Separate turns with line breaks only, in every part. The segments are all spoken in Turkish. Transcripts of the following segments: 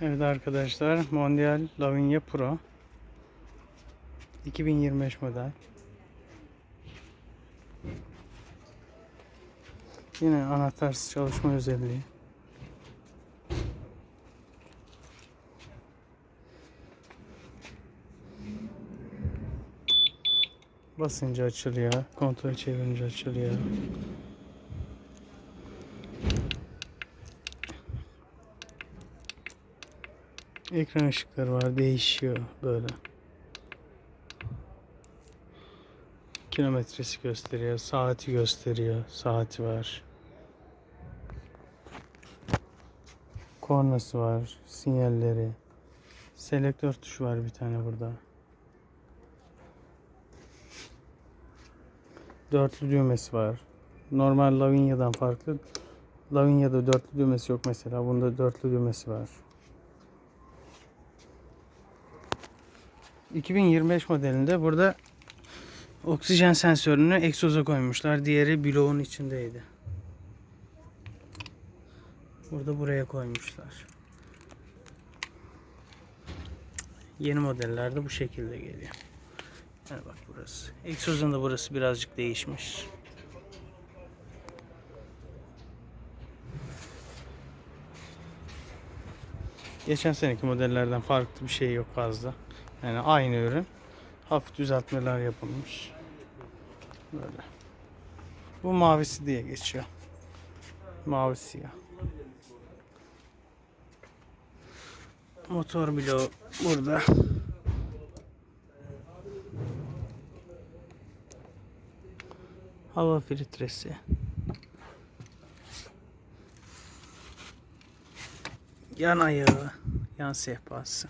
Evet arkadaşlar Mondial Lavinia Pro 2025 model. Yine anahtarsız çalışma özelliği. Basınca açılıyor, kontrol çevirince açılıyor. Ekran ışıkları var, değişiyor böyle. Kilometresi gösteriyor, saati gösteriyor, saati var. Kornası var, sinyalleri. Selektör tuşu var bir tane burada. Dörtlü düğmesi var. Normal Lavinia'dan farklı. Lavinia'da dörtlü düğmesi yok mesela. Bunda dörtlü düğmesi var. 2025 modelinde burada oksijen sensörünü egzoza koymuşlar. Diğeri bloğun içindeydi. Burada buraya koymuşlar. Yeni modellerde bu şekilde geliyor. Yani bak burası. Egzozun da burası birazcık değişmiş. Geçen seneki modellerden farklı bir şey yok fazla. Yani aynı ürün. Hafif düzeltmeler yapılmış. Böyle. Bu mavisi diye geçiyor. Mavi siyah. Motor bloğu burada. Hava filtresi. Yan ayağı, yan sehpası.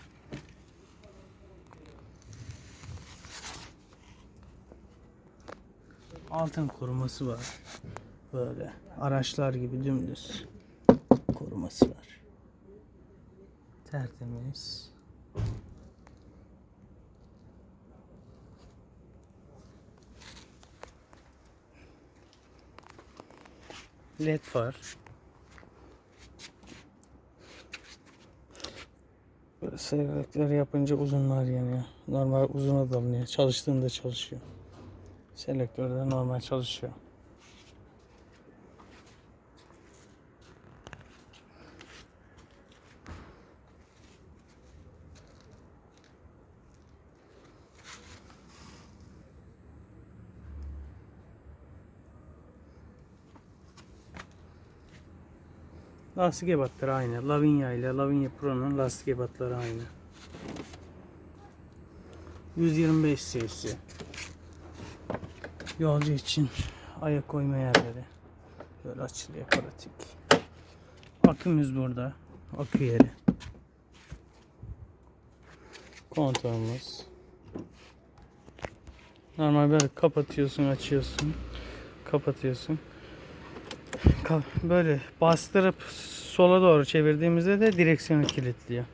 Altın koruması var. Böyle araçlar gibi dümdüz koruması var. Tertemiz. LED var. Böyle seyrekleri yapınca uzunlar yanıyor. Normal uzun adamlıyor. Çalıştığında çalışıyor. Selektör de normal çalışıyor. Lastik ebatları aynı. Lavinia ile Lavinia Pro'nun lastik ebatları aynı. 125 cc. Yolcu için ayak koyma yerleri. Böyle açılıyor pratik. Akümüz burada. Akü yeri. Kontağımız. Normal böyle kapatıyorsun, açıyorsun. Kapatıyorsun. Ka- Böyle bastırıp sola doğru çevirdiğimizde de direksiyonu kilitliyor.